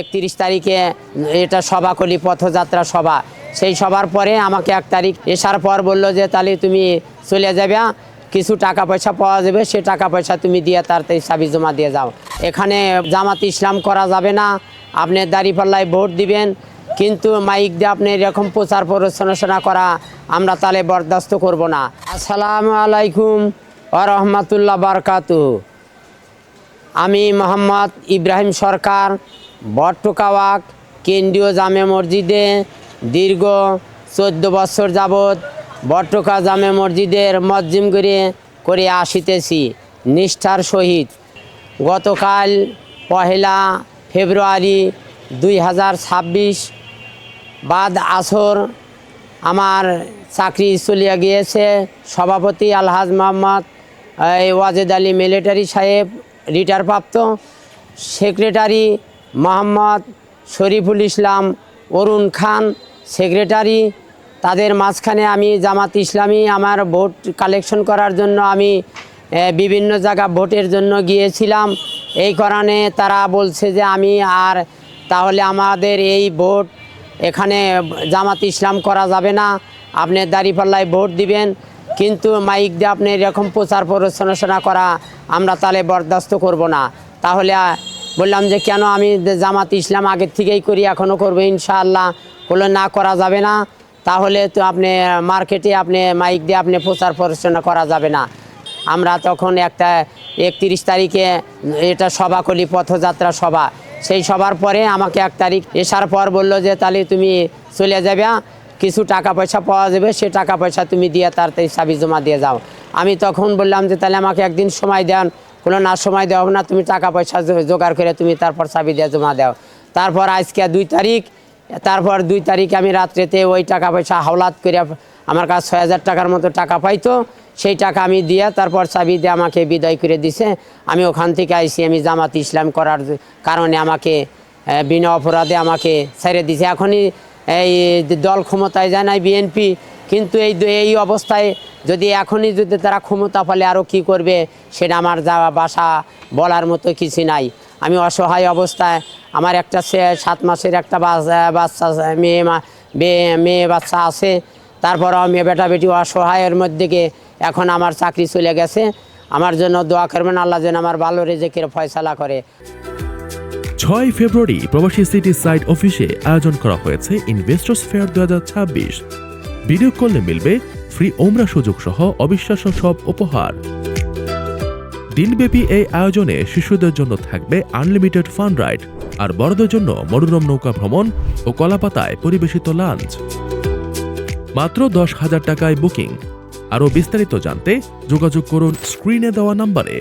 একত্রিশ তারিখে এটা সভা করলি, পথযাত্রা সভা। সেই সভার পরে আমাকে এক তারিখ এসার পর বলল যে, তাহলে তুমি চলে যাবে, কিছু টাকা পয়সা পাওয়া যাবে, সে টাকা পয়সা তুমি দিয়ে তাড়াতাড়ি চাবি জমা দিয়ে যাও। এখানে জামাত ইসলাম করা যাবে না, আপনি দাঁড়িপাল্লায় ভোট দিবেন, কিন্তু মাইক দিয়ে আপনি এরকম প্রচার প্ররোচনা করা আমরা তাহলে বরদাস্ত করব না। আসসালামু আলাইকুম ও রহমতুল্লাহ বারকাতু আমি মোহাম্মদ ইব্রাহিম সরকার বট্টকাওয়াক কেন্দ্রীয় জামে মসজিদে দীর্ঘ চোদ্দ বছর যাবৎ বট্টকা জামে মসজিদের মজ্জিম করে করে আসিতেছি নিষ্ঠার সহিত। গতকাল পহেলা ফেব্রুয়ারি দুই হাজার ছাব্বিশ বাদ আসর আমার চাকরি চলিয়া গিয়েছে। সভাপতি আলহাজ মোহাম্মদ ওয়াজেদ আলী মিলিটারি সাহেব রিটায়ার প্রাপ্ত সেক্রেটারি মোহাম্মদ শরীফুল ইসলাম, অরুণ খান, সেক্রেটারি। তাদের মাঝখানে আমি জামাত ইসলামী, আমার ভোট কালেকশন করার জন্য আমি বিভিন্ন জায়গা ভোটের জন্য গিয়েছিলাম। এই কারণে তারা বলছে যে আমি আর তাহলে আমাদের এই ভোট এখানে জামাত ইসলাম করা যাবে না। আপনি দাঁড়িপাল্লায় ভোট দিবেন, কিন্তু মাইক দিয়ে আপনি এরকম প্রচার প্ররোচনা করা আমরা তাহলে বরদাস্ত করব না। তাহলে বললাম যে, কেন আমি জামাত ইসলাম আগের থেকেই করি এখনও করব? ইনশাআল্লাহ। বলে না, করা যাবে না। তাহলে তো আপনি মার্কেটে আপনি মাইক দিয়ে আপনি প্রচার প্ররোচনা করা যাবে না। আমরা তখন একটা একত্রিশ তারিখে এটা সভা করি, পথযাত্রা সভা। সেই সভার পরে আমাকে এক তারিখ এসার পর বলল যে, তাহলে তুমি চলে যাবে, কিছু টাকা পয়সা পাওয়া যাবে, সে টাকা পয়সা তুমি দিয়ে তাড়াতাড়ি চাবি জমা দিয়ে যাও। আমি তখন বললাম যে, তাহলে আমাকে একদিন সময় দেন কোনো না সময় দেওয়া না, তুমি টাকা পয়সা জোগাড় করে তুমি তারপর চাবি দিয়ে জমা দাও। তারপর আজকে দুই তারিখ, তারপর দুই তারিখে আমি রাত্রেতে ওই টাকা পয়সা হাওলাত করে আমার কাছে ছয় হাজার টাকার মতো টাকা পাইতো, সেই টাকা আমি দিয়ে তারপর চাবি দিয়ে আমাকে বিদায় করে দিছে। আমি ওখান থেকে আইসি আমি জামাত ইসলাম করার কারণে আমাকে বিনা অপরাধে আমাকে ছেড়ে দিছে। এখনই এই দল ক্ষমতায় যায় নাই বিএনপি, কিন্তু এই এই অবস্থায় যদি এখনই যদি তারা ক্ষমতা পালে আরও কি করবে, সেটা আমার যাওয়া বাসা বলার মতো কিছু নাই। আমি অসহায় অবস্থায়, আমার একটা সাত মাসের একটা বাচ্চা মেয়ে মা মেয়ে- বাচ্চা আছে তারপর আমি বেটা বেটি অসহায়ের মধ্যে এখন আমার চাকরি চলে গেছে। আমার জন্য দোয়া করবেন, আল্লাহ যেন আমার ভালো রেজেকের ফয়সালা করে। ছয় ফেব্রুয়ারি প্রবাসী সিটি সাইট অফিসে আয়োজন করা হয়েছে ইনভেস্টর্স ফেয়ার দু ভিডিও কলে মিলবে ফ্রি ওমরা সুযোগ সহ অবিশ্বাস্য সব উপহার। দিনব্যাপী এই আয়োজনে শিশুদের জন্য থাকবে আনলিমিটেড ফান রাইড আর বড়দের জন্য মনোরম নৌকা ভ্রমণ ও কলাপাতায় পরিবেশিত লাঞ্চ মাত্র দশ হাজার টাকায় বুকিং আরও বিস্তারিত জানতে যোগাযোগ করুন স্ক্রিনে দেওয়া নম্বরে।